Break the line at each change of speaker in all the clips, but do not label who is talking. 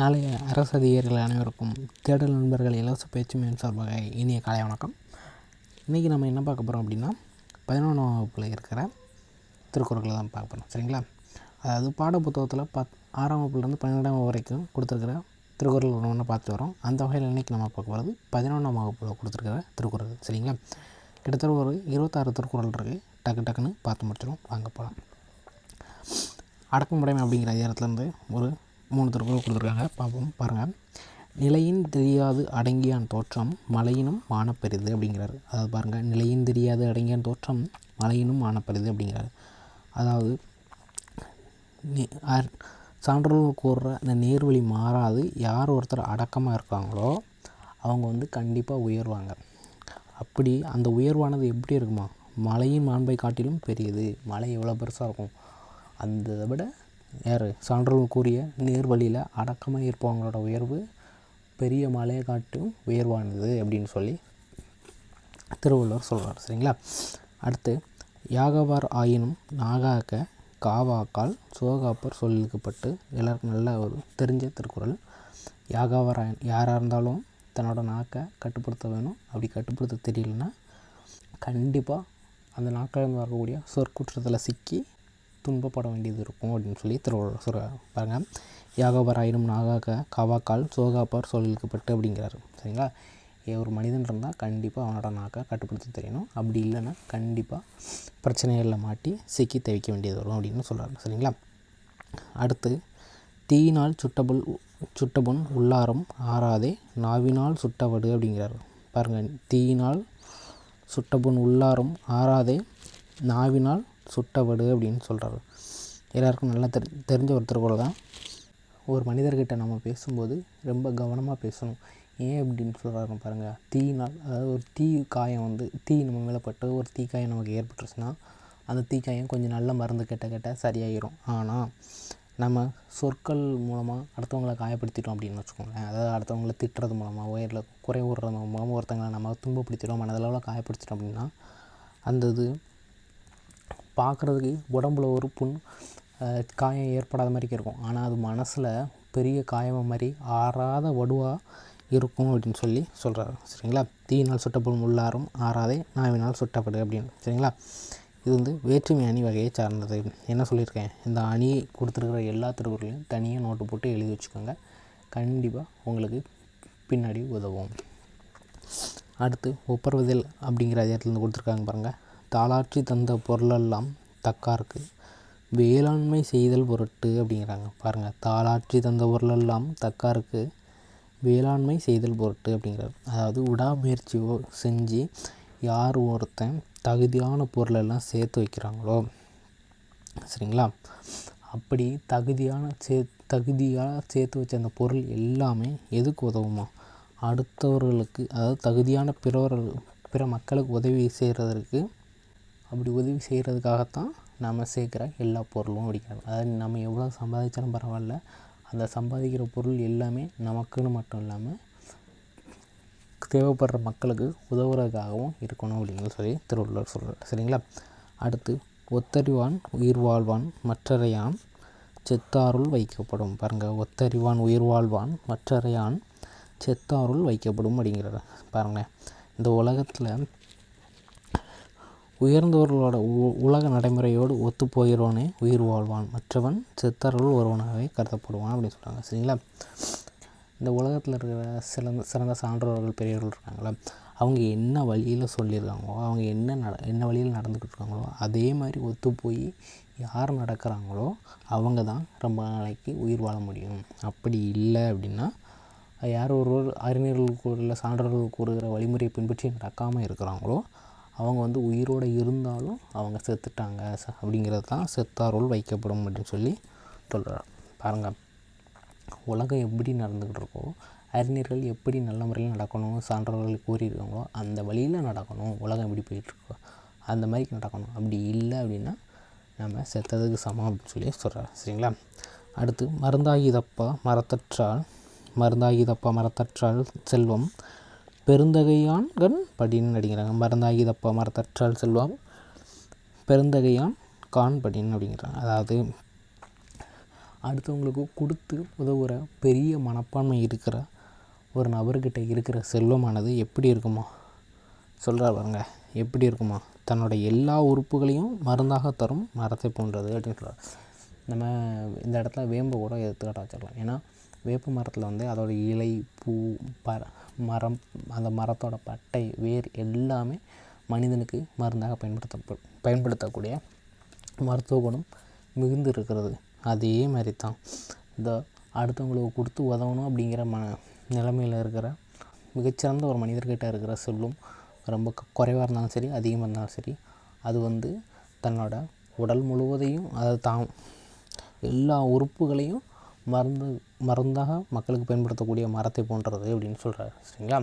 நாளைய அரசு அதிகாரிகள் அனைவருக்கும் தேடல் நண்பர்கள் இலவச பேச்சு மேன் சார்பாக இனிய காலை வணக்கம் இன்றைக்கி நம்ம என்ன பார்க்க போகிறோம் அப்படின்னா பதினொன்றாம் வகுப்பில் இருக்கிற திருக்குறளை தான் பார்க்க போகிறோம் சரிங்களா அதாவது பாட புத்தகத்தில் பத் ஆறாம் வகுப்புலேருந்து பன்னெண்டாம் வகுப்பு வரைக்கும் கொடுத்துருக்கிற திருக்குறள் ஒன்று பார்த்து வரோம் அந்த வகையில் இன்றைக்கி நம்ம பார்க்க போகிறது பதினொன்றாம் வகுப்பில் கொடுத்துருக்கிற திருக்குறள் சரிங்களா கிட்டத்தட்ட ஒரு இருபத்தாறு திருக்குறள் இருக்குது டக்கு டக்குன்னு பார்த்து முடிச்சிடும் வாங்க போகலாம் அடக்குமுறைமை அப்படிங்கிற அதிகாரத்துலேருந்து ஒரு மூணு தடவை கொடுத்துருக்காங்க பார்ப்போம் பாருங்கள் நிலையின் தெரியாது அடங்கியான் தோற்றம் மலையினும் மானப்பெரிது அப்படிங்கிறாரு அதாவது பாருங்கள் நிலையின் தெரியாது அடங்கியான் தோற்றம் மலையினும் மானப்பெரிது அப்படிங்கிறாரு அதாவது சான்றோர் கூறுற அந்த நேர்வழி மாறாது யார் ஒருத்தர் அடக்கமாக இருக்காங்களோ அவங்க வந்து கண்டிப்பாக உயர்வாங்க அப்படி அந்த உயர்வானது எப்படி இருக்குமா மலையின் மாண்பை காட்டிலும் பெரியது மலை எவ்வளோ பெருசாக இருக்கும் அந்த விட யார் சான்றோர்கள் கூறிய நேர் வழியில் அடக்கமாக இருப்பவங்களோட உயர்வு பெரிய மலையை காட்டும் உயர்வானது அப்படின்னு சொல்லி திருவள்ளுவர் சொல்கிறார் சரிங்களா அடுத்து யாகவார் ஆயினும் நாகாக்க காவாக்கால் சுவகாப்பர் சொல்லிக்கப்பட்டு எல்லாருக்கும் நல்ல ஒரு தெரிஞ்ச திருக்குறள் யாகவார் ஆயின் யாராக இருந்தாலும் தன்னோட நாக்கை கட்டுப்படுத்த வேணும் அப்படி கட்டுப்படுத்த தெரியலன்னா கண்டிப்பாக அந்த நாக்கிலிருந்து வரக்கூடிய சொற்குற்றத்தில் சிக்கி துன்பப்பட வேண்டியது இருக்கும் அப்படின்னு சொல்லி திருவள்ளுவர் சொல்கிறார் பாருங்கள் ஆயினும் நாகாக காவாக்கால் சோகாப்பார் சொல்லிக்கப்பட்டு அப்படிங்கிறாரு சரிங்களா ஏ ஒரு மனிதன் இருந்தால் கண்டிப்பாக அவனோட நாக்கை கட்டுப்படுத்த தெரியணும் அப்படி இல்லைன்னா கண்டிப்பாக பிரச்சனைகளில் மாட்டி சிக்கி தவிக்க வேண்டியது வரும் அப்படின்னு சொல்கிறாங்க சரிங்களா அடுத்து தீயினால் சுட்டபுல் சுட்டபுண் உள்ளாரம் ஆறாதே நாவினால் சுட்டவடு அப்படிங்கிறாரு பாருங்கள் தீயினால் சுட்டபுண் உள்ளாரம் ஆறாதே நாவினால் சுட்டவடு அப்படின்னு சொல்கிறாரு எல்லாருக்கும் நல்லா தெரி தெரிஞ்ச ஒருத்தர் கூட தான் ஒரு மனிதர்கிட்ட நம்ம பேசும்போது ரொம்ப கவனமாக பேசணும் ஏன் அப்படின்னு சொல்கிறாருன்னு பாருங்கள் தீயினால் அதாவது ஒரு தீ காயம் வந்து தீ நம்ம மேலே பட்டு ஒரு தீ காயம் நமக்கு ஏற்பட்டுருச்சுன்னா அந்த தீக்காயம் கொஞ்சம் நல்ல மருந்து கெட்ட கெட்ட சரியாயிடும் ஆனால் நம்ம சொற்கள் மூலமாக அடுத்தவங்களை காயப்படுத்திட்டோம் அப்படின்னு வச்சுக்கோங்களேன் அதாவது அடுத்தவங்களை திட்டுறது மூலமாக உயரில் குறை விடுறது மூலமாக ஒருத்தங்களை நம்ம துன்பப்படுத்திட்டோம் மனதளவில் காயப்படுத்திட்டோம் அப்படின்னா அந்த இது பார்க்குறதுக்கு உடம்புல ஒரு புண் காயம் ஏற்படாத மாதிரிக்கி இருக்கும் ஆனால் அது மனசில் பெரிய காயமாக மாதிரி ஆறாத வடுவாக இருக்கும் அப்படின்னு சொல்லி சொல்கிறாரு சரிங்களா தீயினால் சுட்டப்படும் உள்ளாரும் ஆறாதே நாவினால் சுட்டப்படு அப்படின்னு சரிங்களா இது வந்து வேற்றுமை அணி வகையை சார்ந்தது என்ன சொல்லியிருக்கேன் இந்த அணி கொடுத்துருக்கிற எல்லா திருக்குறளையும் தனியாக நோட்டு போட்டு எழுதி வச்சுக்கோங்க கண்டிப்பாக உங்களுக்கு பின்னாடி உதவும் அடுத்து ஒப்பர்வதில் அப்படிங்கிற அதிகாரத்துலேருந்து கொடுத்துருக்காங்க பாருங்கள் தாளாற்றி தந்த பொருளெல்லாம் தக்கார்க்கு வேளாண்மை செய்தல் பொருட்டு அப்படிங்கிறாங்க பாருங்கள் தாளாற்றி தந்த பொருளெல்லாம் தக்கார்க்கு வேளாண்மை செய்தல் பொருட்டு அப்படிங்கிறார் அதாவது உடாமுயற்சியோ செஞ்சு யார் ஒருத்தன் தகுதியான பொருளெல்லாம் சேர்த்து வைக்கிறாங்களோ சரிங்களா அப்படி தகுதியான சே தகுதியாக சேர்த்து வச்ச அந்த பொருள் எல்லாமே எதுக்கு உதவுமா அடுத்தவர்களுக்கு அதாவது தகுதியான பிறவர்கள் பிற மக்களுக்கு உதவி செய்கிறதற்கு அப்படி உதவி செய்கிறதுக்காகத்தான் நம்ம சேர்க்குற எல்லா பொருளும் அப்படிங்கிறது அதாவது நம்ம எவ்வளோ சம்பாதிச்சாலும் பரவாயில்ல அந்த சம்பாதிக்கிற பொருள் எல்லாமே நமக்குன்னு மட்டும் இல்லாமல் தேவைப்படுற மக்களுக்கு உதவுறதுக்காகவும் இருக்கணும் அப்படின்னு சொல்லி திருவள்ளுவர் சொல்கிறார் சரிங்களா அடுத்து ஒத்தறிவான் உயிர் வாழ்வான் மற்றறையான் செத்தாருள் வைக்கப்படும் பாருங்கள் ஒத்தறிவான் உயிர் வாழ்வான் மற்றறையான் செத்தாருள் வைக்கப்படும் அப்படிங்கிறத பாருங்கள் இந்த உலகத்தில் உயர்ந்தவர்களோட உ உலக நடைமுறையோடு ஒத்து போகிறவனே உயிர் வாழ்வான் மற்றவன் சித்தர்கள் ஒருவனாகவே கருதப்படுவான் அப்படின்னு சொல்கிறாங்க சரிங்களா இந்த உலகத்தில் இருக்கிற சிறந்த சிறந்த சான்றோர்கள் பெரியவர்கள் இருக்காங்களா அவங்க என்ன வழியில் சொல்லியிருக்காங்களோ அவங்க என்ன நட என்ன வழியில் நடந்துக்கிட்டு இருக்காங்களோ அதே மாதிரி ஒத்து போய் யார் நடக்கிறாங்களோ அவங்க தான் ரொம்ப நாளைக்கு உயிர் வாழ முடியும் அப்படி இல்லை அப்படின்னா யார் ஒருவர் அறிஞர்கள் கூறில் சான்றோர்கள் கூறுகிற வழிமுறையை பின்பற்றி நடக்காமல் இருக்கிறாங்களோ அவங்க வந்து உயிரோடு இருந்தாலும் அவங்க செத்துட்டாங்க ச அப்படிங்கிறது தான் செத்தாரோல் வைக்கப்படும் அப்படின்னு சொல்லி சொல்கிறார் பாருங்கள் உலகம் எப்படி நடந்துக்கிட்டு இருக்கோ அறிஞர்கள் எப்படி நல்ல முறையில் நடக்கணும் சான்றவர்கள் கூறியிருக்காங்களோ அந்த வழியில் நடக்கணும் உலகம் எப்படி போயிட்டுருக்கோ அந்த மாதிரி நடக்கணும் அப்படி இல்லை அப்படின்னா நம்ம செத்ததுக்கு சமம் அப்படின்னு சொல்லி சொல்கிறார் சரிங்களா அடுத்து மருந்தாகிதப்பா மரத்தற்றால் மருந்தாகிதப்பா மரத்தற்றால் செல்வம் பெருந்தகையான்கண் படின்னு அப்படிங்கிறாங்க மருந்தாகிதப்பா மரத்தற்றால் செல்வம் பெருந்தகையான் கான் படின்னு அப்படிங்கிறாங்க அதாவது அடுத்தவங்களுக்கு கொடுத்து உதவுகிற பெரிய மனப்பான்மை இருக்கிற ஒரு நபர்கிட்ட இருக்கிற செல்வமானது எப்படி இருக்குமா சொல்கிறா பாருங்க எப்படி இருக்குமா தன்னோட எல்லா உறுப்புகளையும் மருந்தாக தரும் மரத்தை போன்றது அப்படின்னு சொல்கிறார் நம்ம இந்த இடத்துல வேம்பு கூட எடுத்துக்காட்டாக வச்சிடலாம் ஏன்னா வேப்ப மரத்தில் வந்து அதோடய இலை பூ ப மரம் அந்த மரத்தோட பட்டை வேர் எல்லாமே மனிதனுக்கு மருந்தாக பயன்படுத்த பயன்படுத்தக்கூடிய மருத்துவ குணம் மிகுந்து இருக்கிறது அதே மாதிரி தான் இந்த அடுத்தவங்களுக்கு கொடுத்து உதவணும் அப்படிங்கிற ம நிலைமையில் இருக்கிற மிகச்சிறந்த ஒரு மனிதர்கிட்ட இருக்கிற சொல்லும் ரொம்ப குறைவாக இருந்தாலும் சரி அதிகமாக இருந்தாலும் சரி அது வந்து தன்னோட உடல் முழுவதையும் அதை தான் எல்லா உறுப்புகளையும் மருந்து மருந்தாக மக்களுக்கு பயன்படுத்தக்கூடிய மரத்தை போன்றது அப்படின்னு சொல்கிறாரு சரிங்களா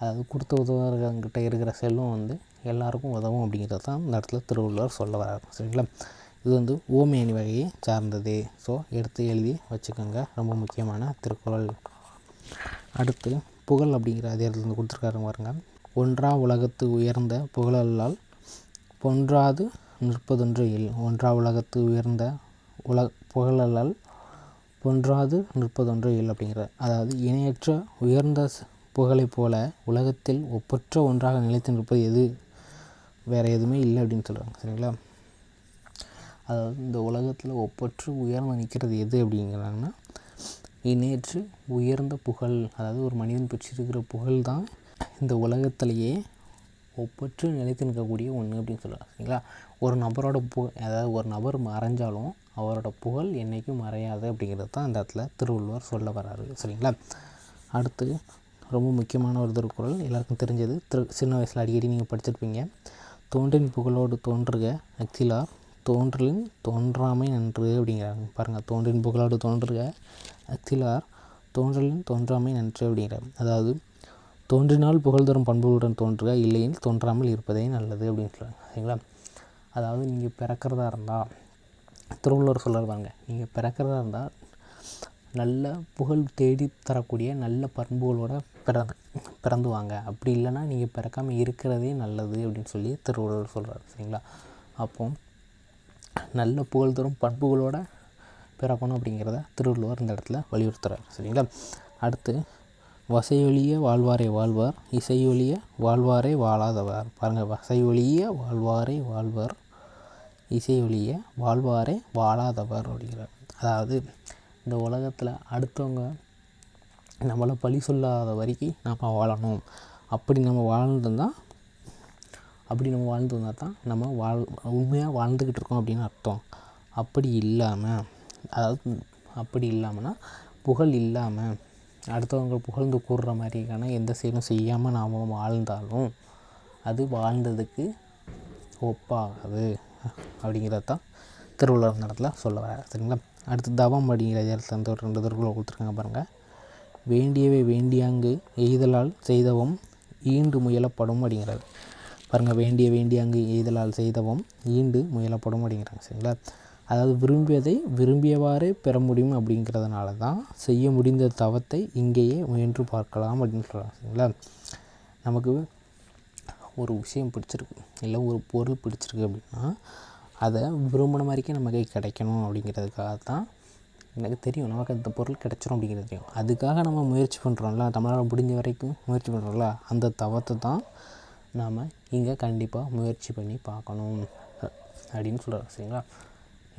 அதாவது கொடுத்த உதவுறவங்கிட்ட இருக்கிற செல்வம் வந்து எல்லாருக்கும் உதவும் அப்படிங்கிறது தான் இந்த இடத்துல திருவள்ளுவர் சொல்ல வர்றாரு சரிங்களா இது வந்து ஓமேனி வகையை சார்ந்தது ஸோ எடுத்து எழுதி வச்சுக்கோங்க ரொம்ப முக்கியமான திருக்குறள் அடுத்து புகழ் அப்படிங்கிற வந்து கொடுத்துருக்காரு பாருங்க ஒன்றா உலகத்து உயர்ந்த புகழல்லால் பொன்றாது நிற்பதொன்று இல் ஒன்றா உலகத்து உயர்ந்த உல புகழலால் ஒன்றாது நிற்பதொன்று இல்லை அப்படிங்கிறார் அதாவது இணையற்ற உயர்ந்த புகழைப் போல உலகத்தில் ஒப்பற்ற ஒன்றாக நிலைத்து நிற்பது எது வேறு எதுவுமே இல்லை அப்படின்னு சொல்கிறாங்க சரிங்களா அதாவது இந்த உலகத்தில் ஒப்பற்று உயர்ந்து நிற்கிறது எது அப்படிங்கிறாங்கன்னா இணையற்று உயர்ந்த புகழ் அதாவது ஒரு மனிதன் பெற்றிருக்கிற புகழ் தான் இந்த உலகத்திலேயே ஒப்பற்று நிலைத்து நிற்கக்கூடிய ஒன்று அப்படின்னு சொல்கிறாங்க சரிங்களா ஒரு நபரோட பு அதாவது ஒரு நபர் மறைஞ்சாலும் அவரோட புகழ் என்றைக்கும் மறையாது அப்படிங்கிறது தான் அந்த இடத்துல திருவள்ளுவர் சொல்ல வர்றாரு சரிங்களா அடுத்து ரொம்ப முக்கியமான ஒரு திருக்குறள் எல்லாருக்கும் தெரிஞ்சது திரு சின்ன வயசில் அடிக்கடி நீங்கள் படிச்சிருப்பீங்க தோன்றின் புகழோடு தோன்றுக அக்சிலா தோன்றலின் தோன்றாமை நன்று அப்படிங்கிறாங்க பாருங்கள் தோன்றின் புகழோடு தோன்றுக அக்சிலார் தோன்றலின் தோன்றாமை நன்று அப்படிங்கிறார் அதாவது தோன்றினால் புகழ் தரும் பண்புகளுடன் தோன்றுக இல்லையில் தோன்றாமல் இருப்பதே நல்லது அப்படின்னு சொல்கிறாங்க சரிங்களா அதாவது நீங்கள் பிறக்கிறதா இருந்தால் திருவள்ளுவர் சொல்கிறார் பாருங்க நீங்கள் பிறக்கிறதா இருந்தால் நல்ல புகழ் தேடி தரக்கூடிய நல்ல பண்புகளோடு பிறந் பிறந்து வாங்க அப்படி இல்லைன்னா நீங்கள் பிறக்காமல் இருக்கிறதே நல்லது அப்படின்னு சொல்லி திருவள்ளுவர் சொல்கிறார் சரிங்களா அப்போது நல்ல புகழ் தரும் பண்புகளோடு பிறக்கணும் அப்படிங்கிறத திருவள்ளுவர் இந்த இடத்துல வலியுறுத்துகிறார் சரிங்களா அடுத்து வசையொழிய வாழ்வாரே வாழ்வார் இசையொழிய வாழ்வாரே வாழாதவர் பாருங்கள் வசையொழிய வாழ்வாரே வாழ்வார் இசை இசையொழிய வாழ்வாரே வாழாதவர் அப்படிங்கிறார் அதாவது இந்த உலகத்தில் அடுத்தவங்க நம்மளை பழி சொல்லாத வரைக்கும் நம்ம வாழணும் அப்படி நம்ம வாழ்ந்துருந்தால் அப்படி நம்ம வாழ்ந்து வந்தால் தான் நம்ம வாழ் உண்மையாக வாழ்ந்துக்கிட்டு இருக்கோம் அப்படின்னு அர்த்தம் அப்படி இல்லாமல் அதாவது அப்படி இல்லாமல்னா புகழ் இல்லாமல் அடுத்தவங்க புகழ்ந்து கூடுற மாதிரியான எந்த செயலும் செய்யாமல் நாம் வாழ்ந்தாலும் அது வாழ்ந்ததுக்கு ஒப்பாகாது அப்படிங்கிறது தான் திருவிழா நடத்தில் சொல்ல வர சரிங்களா அடுத்து தவம் அப்படிங்கிற அதிகாரத்தில் வந்து ஒரு ரெண்டு திருக்குறள் கொடுத்துருக்காங்க பாருங்கள் வேண்டியவை வேண்டியாங்கு எய்தலால் செய்தவும் ஈண்டு முயலப்படும் அப்படிங்கிறது பாருங்கள் வேண்டிய வேண்டியாங்கு எய்தலால் செய்தவும் ஈண்டு முயலப்படும் அப்படிங்கிறாங்க சரிங்களா அதாவது விரும்பியதை விரும்பியவாறே பெற முடியும் அப்படிங்கிறதுனால தான் செய்ய முடிந்த தவத்தை இங்கேயே முயன்று பார்க்கலாம் அப்படின்னு சொல்கிறாங்க சரிங்களா நமக்கு ஒரு விஷயம் பிடிச்சிருக்கு இல்லை ஒரு பொருள் பிடிச்சிருக்கு அப்படின்னா அதை விரும்பின மாதிரிக்கே நம்ம கை கிடைக்கணும் அப்படிங்கிறதுக்காக தான் எனக்கு தெரியும் நமக்கு அந்த பொருள் கிடச்சிரும் அப்படிங்கிறது தெரியும் அதுக்காக நம்ம முயற்சி பண்ணுறோம்ல நம்மளால் முடிஞ்ச வரைக்கும் முயற்சி பண்ணுறோம்ல அந்த தவத்தை தான் நாம் இங்கே கண்டிப்பாக முயற்சி பண்ணி பார்க்கணும் அப்படின்னு சொல்கிறாங்க சரிங்களா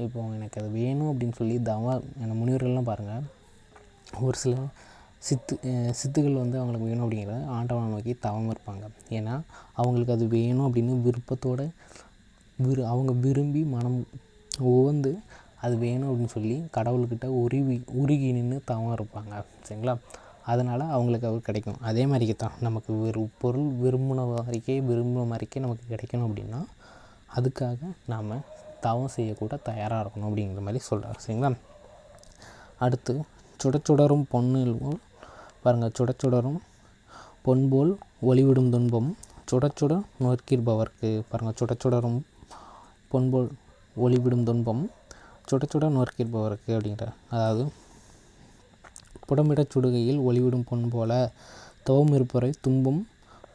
இப்போ எனக்கு அது வேணும் அப்படின்னு சொல்லி தவ முனிவர்கள்லாம் பாருங்கள் ஒரு சில சித்து சித்துக்கள் வந்து அவங்களுக்கு வேணும் அப்படிங்கிறத ஆண்டவனை நோக்கி தவம் இருப்பாங்க ஏன்னா அவங்களுக்கு அது வேணும் அப்படின்னு விருப்பத்தோடு விரு அவங்க விரும்பி மனம் உவந்து அது வேணும் அப்படின்னு சொல்லி கடவுள்கிட்ட உருவி உருகி நின்று தவம் இருப்பாங்க சரிங்களா அதனால் அவங்களுக்கு அவர் கிடைக்கும் அதே மாதிரிக்கு தான் நமக்கு ஒரு பொருள் விரும்பின வரைக்கே விரும்பின மாதிரிக்கே நமக்கு கிடைக்கணும் அப்படின்னா அதுக்காக நாம் தவம் செய்யக்கூட தயாராக இருக்கணும் அப்படிங்கிற மாதிரி சொல்கிறார் சரிங்களா அடுத்து சுட சுடரும் பொண்ணுகள் பாருங்கள் சுடச்சுடரும் பொன்போல் ஒளிவிடும் துன்பம் சுட நோக்கிருப்பவர்க்கு பாருங்கள் சுடச்சுடரும் பொன்போல் ஒளிவிடும் துன்பம் சுடச்சுட நோக்கிருப்பவருக்கு அப்படிங்கிற அதாவது புடமிட சுடுகையில் ஒளிவிடும் பொன் போல தவம் இருப்பவரை துன்பம்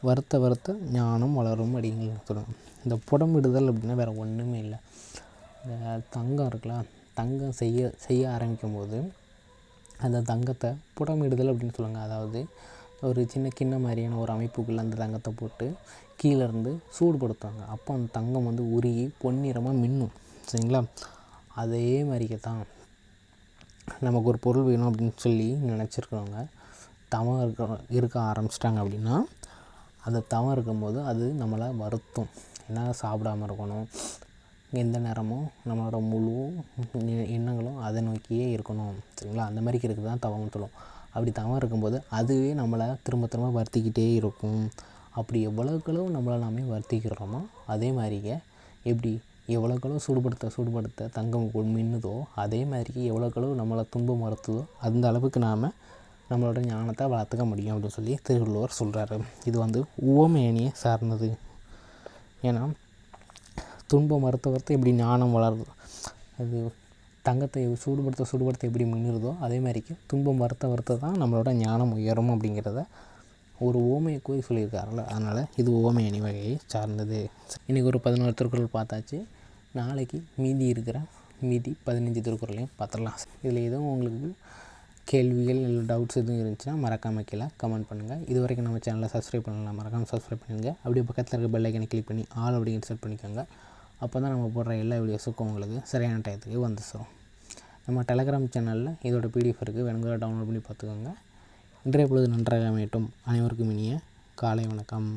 வருத்த வருத்த ஞானம் வளரும் அப்படிங்கிற சொல்லணும் இந்த புடமிடுதல் அப்படின்னா வேறு ஒன்றுமே இல்லை இந்த தங்கம் இருக்குல்ல தங்கம் செய்ய செய்ய ஆரம்பிக்கும் போது அந்த தங்கத்தை புடமிடுதல் அப்படின்னு சொல்லுவாங்க அதாவது ஒரு சின்ன கிண்ண மாதிரியான ஒரு அமைப்புக்குள்ளே அந்த தங்கத்தை போட்டு கீழேருந்து சூடுபடுத்துவாங்க அப்போ அந்த தங்கம் வந்து உருகி பொன்னிறமாக மின்னும் சரிங்களா அதே மாதிரிக்கு தான் நமக்கு ஒரு பொருள் வேணும் அப்படின்னு சொல்லி நினச்சிருக்கிறவங்க தவம் இருக்க இருக்க ஆரம்பிச்சிட்டாங்க அப்படின்னா அந்த தவம் இருக்கும்போது அது நம்மளை வருத்தும் என்ன சாப்பிடாம இருக்கணும் எந்த நேரமும் நம்மளோட முழு எண்ணங்களும் அதை நோக்கியே இருக்கணும் சரிங்களா அந்த மாதிரி இருக்கிறது தான் தவம்னு சொல்லுவோம் அப்படி தவம் இருக்கும்போது அதுவே நம்மளை திரும்ப திரும்ப வருத்திக்கிட்டே இருக்கும் அப்படி எவ்வளோக்களவு நம்மளை நாமே வருத்திக்கிறோமோ அதே மாதிரிங்க எப்படி எவ்வளோக்களவு சூடுபடுத்த சூடுபடுத்த தங்கம் மின்னுதோ அதே மாதிரிக்கு எவ்வளோக்களவு நம்மளை துன்பம் மறுத்துதோ அந்த அளவுக்கு நாம் நம்மளோட ஞானத்தை வளர்த்துக்க முடியும் அப்படின்னு சொல்லி திருவள்ளுவர் சொல்கிறாரு இது வந்து உவமேனியை சார்ந்தது ஏன்னா துன்பம் அறுத்து வரத்து எப்படி ஞானம் வளருது அது தங்கத்தை சூடுபடுத்த சூடுபடுத்த எப்படி மின்னுறதோ அதே மாதிரிக்கு துன்பம் வறுத்த வரத்து தான் நம்மளோட ஞானம் உயரும் அப்படிங்கிறத ஒரு ஓமையை கூறி சொல்லியிருக்காருல்ல அதனால் இது ஓமை அணிவகையை சார்ந்தது இன்றைக்கி ஒரு பதினோரு திருக்குறள் பார்த்தாச்சு நாளைக்கு மீதி இருக்கிற மீதி பதினஞ்சு திருக்குறளையும் பார்த்துடலாம் இதில் எதுவும் உங்களுக்கு கேள்விகள் இல்லை டவுட்ஸ் எதுவும் இருந்துச்சுன்னா மறக்காமல் கீழே கமெண்ட் பண்ணுங்கள் இது வரைக்கும் நம்ம சேனலை சப்ஸ்கிரைப் பண்ணலாம் மறக்காமல் சப்ஸ்கிரைப் பண்ணுங்கள் அப்படியே பக்கத்தில் இருக்க பெல்லைக்கனை கிளிக் பண்ணி ஆல் அப்படிங்கிற செட் பண்ணிக்கோங்க அப்போ தான் நம்ம போடுற எல்லா வீடியோஸுக்கும் உங்களுக்கு சரியான டயத்துக்கு வந்து சேரும் நம்ம டெலகிராம் சேனலில் இதோட பிடிஎஃப் இருக்குது வேணுங்கிற டவுன்லோட் பண்ணி பார்த்துக்கோங்க இன்றைய பொழுது நன்றாக அமையட்டும் அனைவருக்கும் இனிய காலை வணக்கம்